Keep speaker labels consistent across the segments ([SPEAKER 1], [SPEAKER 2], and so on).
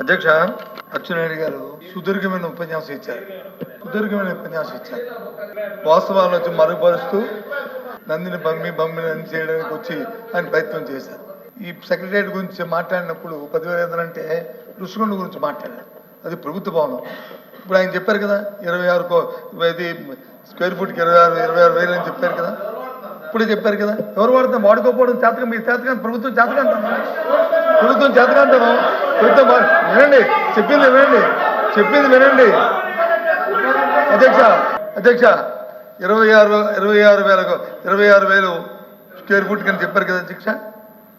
[SPEAKER 1] అధ్యక్ష అచ్చెన్నాయుడు గారు సుదీర్ఘమైన ఉపన్యాసం ఇచ్చారు. సుదీర్ఘమైన ఉపన్యాసం ఇచ్చారు. వాస్తవాలను వచ్చి మరుగుపరుస్తూ నందిని బమ్మి బమ్మిని అని చేయడానికి వచ్చి ఆయన ప్రయత్నం చేశారు. ఈ సెక్రటరియట్ గురించి మాట్లాడినప్పుడు పదివేల ఐదు అంటే ఋషికొండ గురించి మాట్లాడారు. అది ప్రభుత్వ భవనం. ఇప్పుడు ఆయన చెప్పారు కదా ఇరవై ఆరు కో ఇది స్క్వేర్ ఫీట్కి ఇరవై ఆరు ఇరవై ఆరు వేలు అని చెప్పారు కదా. ఇప్పుడే చెప్పారు కదా ఎవరు వాడితే వాడుకోకపోవడం చేతగా మీ చేతగా ప్రభుత్వం చేతగా ప్రభుత్వం చేతకాంతనం ప్రభుత్వం వినండి. చెప్పింది వినండి. చెప్పింది వినండి. అధ్యక్ష అధ్యక్ష ఇరవై ఆరు ఇరవై ఆరు వేలకు ఇరవై ఆరు వేలు స్క్వేర్ ఫుట్ కానీ చెప్పారు కదా అధ్యక్ష?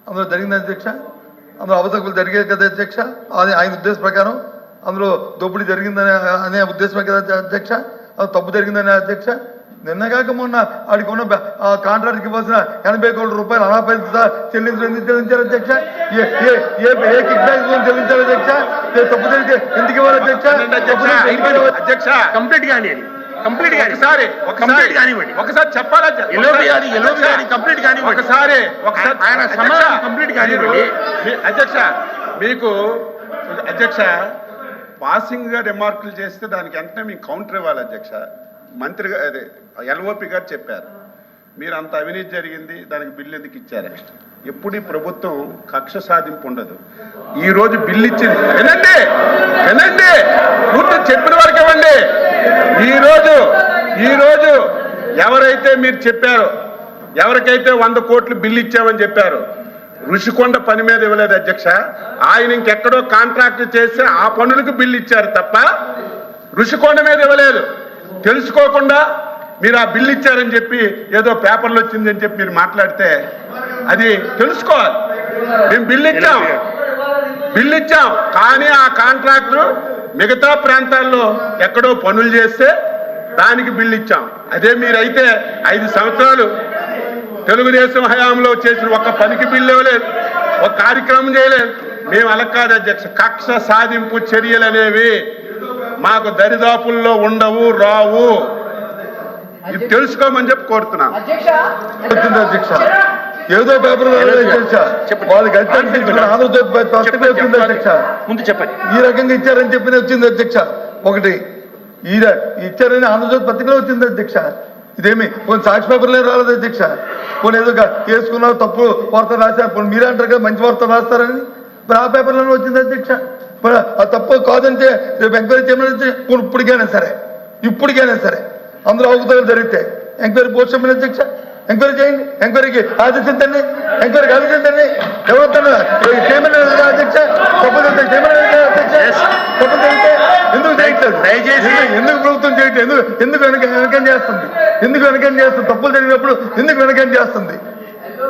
[SPEAKER 1] అందులో జరిగింది అధ్యక్ష? అందులో అవతకులు జరిగాయి కదా అధ్యక్ష? అది ఆయన ఉద్దేశం ప్రకారం అందులో దోపిడీ జరిగిందనే అనే ఉద్దేశమే కదా అధ్యక్ష? అది తప్పు జరిగిందనే అధ్యక్ష? నిన్నగాక మొన్న ఆడికి ఉన్న ఆ కాంట్రాక్ట్కి ఇవ్వాల్సిన ఎనభై కోట్ల రూపాయలు అనాపరిత చెల్లించడం చెల్లించారు అధ్యక్ష? ఏ ఏ ఏ ఏ కిక్ బ్యాక్ చెల్లించారు అధ్యక్ష? తప్పు జరిగితే ఎందుకు ఇవ్వాలి అధ్యక్ష?
[SPEAKER 2] అధ్యక్ష?
[SPEAKER 3] కంప్లీట్ కానివ్వండి కంప్లీట్
[SPEAKER 2] ఒకసారి
[SPEAKER 3] కంప్లీట్ కానివ్వండి
[SPEAKER 2] ఒకసారి చెప్పాలా
[SPEAKER 3] కంప్లీట్ కానివ్వండి
[SPEAKER 2] ఒకసారి. ఒకసారి
[SPEAKER 3] ఆయన సమాధానం కంప్లీట్ కానివ్వండి
[SPEAKER 2] అధ్యక్ష మీకు అధ్యక్ష పాసింగ్గా రిమార్కులు చేస్తే దానికి వెంటనే మీకు కౌంటర్ ఇవ్వాలి అధ్యక్ష. మంత్రి అదే ఎల్ఓపి గారు చెప్పారు. మీరు అంత అవినీతి జరిగింది దానికి బిల్లు ఎందుకు ఇచ్చారు? ఎప్పుడు ప్రభుత్వం కక్ష సాధింపు ఉండదు. ఈ రోజు బిల్లు ఇచ్చింది. వినండి వినండి పూర్తి చెప్పిన వరకు ఇవ్వండి. ఈరోజు ఈరోజు ఎవరైతే మీరు చెప్పారో ఎవరికైతే వంద కోట్లు బిల్లు ఇచ్చామని చెప్పారు ఋషికొండ పని మీద ఇవ్వలేదు అధ్యక్ష. ఆయన ఇంకెక్కడో కాంట్రాక్ట్ చేస్తే ఆ పనులకు బిల్లు ఇచ్చారు తప్ప ఋషికొండ మీద ఇవ్వలేదు. తెలుసుకోకుండా మీరు ఆ బిల్లు ఇచ్చారని చెప్పి ఏదో పేపర్లు వచ్చిందని చెప్పి మీరు మాట్లాడితే అది తెలుసుకోవాలి. మేము బిల్లు ఇచ్చాం. బిల్లు ఇచ్చాం. కానీ ఆ కాంట్రాక్టర్ మిగతా ప్రాంతాల్లో ఎక్కడో పనులు చేస్తే దానికి బిల్లు ఇచ్చాం. అదే మీరైతే ఐదు సంవత్సరాలు తెలుగుదేశం హయాంలో చేసిన ఒక్క పనికి బిల్లు ఇవ్వలేదు. ఒక కార్యక్రమం చేయలేదు. మేము అలా కాదు అధ్యక్ష. కక్ష సాధింపు చర్యలు అనేవి మాకు దరిదాపుల్లో ఉండవు రావు. ఇది తెలుసుకోమని చెప్పి కోరుతున్నాం.
[SPEAKER 1] వచ్చింది అధ్యక్ష. ఏదో పేపర్. వాళ్ళకి అధ్యక్ష.
[SPEAKER 3] ముందు చెప్పండి.
[SPEAKER 1] ఈ రకంగా ఇచ్చారని చెప్పి వచ్చింది అధ్యక్ష. ఒకటి ఈ ఇచ్చారని ఆంధ్రజ్యోతి పత్రికలో వచ్చింది అధ్యక్ష. ఇదేమి? కొన్ని సాక్షి పేపర్లే రాలేదు అధ్యక్ష. కొన్ని ఏదో చేసుకున్నారు తప్పు వార్త రాశారు కొన్ని మీరే అంటారు కదా మంచి వార్త రాస్తారని. ఆ పేపర్లోనే వచ్చింది అధ్యక్ష. ఆ తప్పు కాదంటే రేపు ఎంక్వైరీ చేయమని ఇప్పటికైనా సరే ఇప్పటికైనా సరే. అందులో అవకతవలు జరిగితే ఎంక్వైరీ పోస్ట్ చేయమని అధ్యక్ష ఎంక్వైరీ చేయండి. ఎంక్వైరీకి ఆదేశించండి ఎంక్వైరీకి ఆదేశించండి ఎవరు అధ్యక్ష? తప్పు జరిగితే ఎందుకు చేయట్లేదు?
[SPEAKER 3] దయచేసి-
[SPEAKER 1] ఎందుకు- ఎందుకు ప్రభుత్వం చేయట్లేదు? ఎందుకు ఎందుకు వెనక వెనకం చేస్తుంది? ఎందుకు వెనకం చేస్తుంది? తప్పులు జరిగినప్పుడు ఎందుకు వెనకం చేస్తుంది?